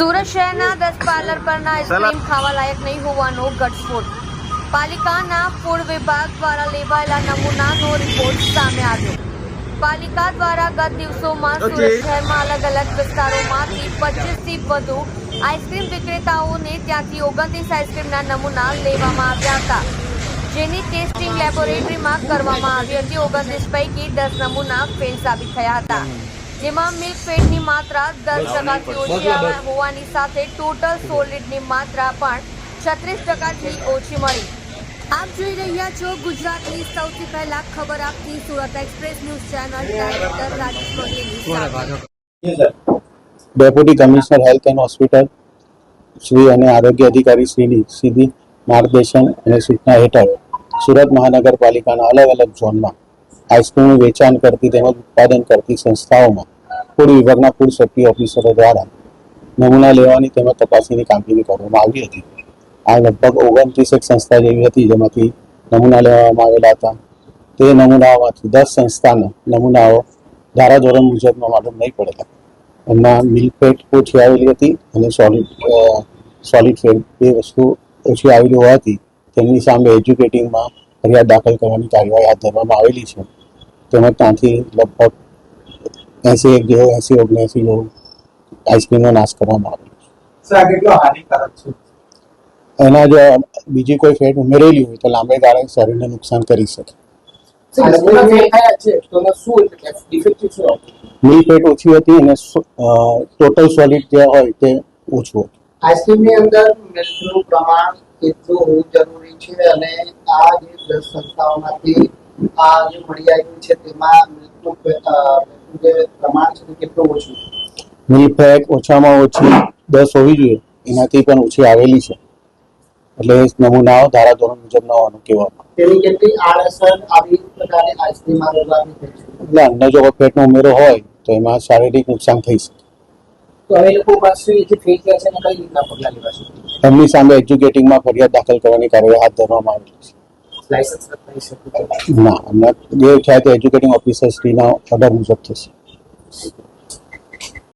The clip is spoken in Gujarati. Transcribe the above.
સુરત શહેરના દસ પાર્લર પરના આઈસ્ક્રીમ ખાવા લાયક નહીં હોવાનો ઘટસ્ફોટ. પાલિકાના ફૂડ વિભાગ દ્વારા લેવાયેલા નમૂનાનો રિપોર્ટ સામે આવ્યો. પાલિકા દ્વારા ગત દિવસોમાં સુરત શહેરમાં અલગ અલગ વિસ્તારોમાંથી પચીસથી વધુ આઈસ્ક્રીમ વિક્રેતાઓને ત્યાંથી ઓગણત્રીસ આઈસ્ક્રીમના નમૂના લેવામાં આવ્યા હતા. જેની ટેસ્ટિંગ લેબોરેટરીમાં કરવામાં આવી હતી. ઓગણત્રીસ પૈકી દસ નમૂના ફેલ સાબિત થયા હતા. જેમાં મિલ્ક ફેટની માત્રા દસ ટકાથી ઓછી હોવાની સાથે ટોટલ સોલિડની માત્રા પણ છત્રીસ ટકાથી ઓછી મળી. આપ જોઈ રહ્યા છો ગુજરાતની સૌથી પહેલા ખબર આપતી Surat express news channel director Rajesh deputy commissioner health and hospital Shri અને આરોગ્ય અધિકારી શ્રીની સીધી માર્ગદર્શન અને સૂચના હેઠળ સુરત મહાનગરપાલિકાના અલગ અલગ ઝોનમાં આઈસ્ક્રીમનું વેચાણ કરતી તેમજ ઉત્પાદન કરતી સંસ્થાઓમાં ફૂડ વિભાગના ફૂડ સેફ્ટી ઓફિસરો દ્વારા નમૂના લેવાની તેમજ તપાસણીની કામગીરી કરવામાં આવી હતી. આ લગભગ ઓગણત્રીસ એક સંસ્થા જેવી હતી જેમાંથી નમૂના લેવામાં આવેલા હતા. તે નમૂનાઓમાંથી દસ સંસ્થાના નમૂનાઓ ધારાધોરણ મુજબનો માલુમ નહીં પડેલા. એમના મિલ્ક ફેટ ઓછી આવેલી હતી અને સોલિડ સોલિડ ફેટ બે વસ્તુ ઓછી આવેલી હોવાથી તેમની સામે એજ્યુકેટિંગમાં ફરિયાદ દાખલ કરવાની કાર્યવાહી હાથ ધરવામાં આવેલી છે. તેમજ ત્યાંથી લગભગ એંસી એક જેવો એંસી ઓગણએંસી જેવું આઈસ્ક્રીમનો નાશ કરવામાં આવેલો સર આ કેટલો હાનિકારક છે એના જો બીજી કોઈ ફેટ ઉમેરેલી હોય તો લાંબે ગાળે શરીરને નુકસાન કરી શકે? મિલ્ક ફેટ ઓછી હતી અને ટોટલ સોલિડ જે હોય તે ઓછું હતું આઈસ્ક્રીમની અંદર મિલ્કનું પ્રમાણ કેટલું હોવું જરૂરી છે અને આ જે સંસ્થાઓમાંથી આ જે મળી આવ્યું છે તેમાં મિલ્કનું જે પ્રમાણ છે તે કેટલું ઓછું છે? મિલ્ક ફેટ ઓછામાં ઓછી દસ હોવી જોઈએ. એનાથી પણ ઓછી આવેલી છે. એટલે નમૂનાઓ ધારાધોરણ મુજબ ન હોવાનું કહેવામાં. તેની કેટલી આડઅસર આવી પ્રકારની આઈસ્ક્રીમ આરોગવાની થઈ છે? એટલે અન્ય જો પેટનો ઉમેરો હોય તો એમાં શારીરિક નુકસાન થઈ શકે. તો હવે લોકો પાસેથી ફેક છે અને કઈ રીતના પગલાં લેવાશે એમની સામે એજ્યુકેટિંગમાં ફરિયાદ દાખલ કરવાની કાર્યવાહી હાથ ધરવામાં આવેલી છે. લાયસન્સ ના હમણાં જે થાય તે એજ્યુકેટિંગ ઓફિસર શ્રીના ઓર્ડર મુજબ થશે.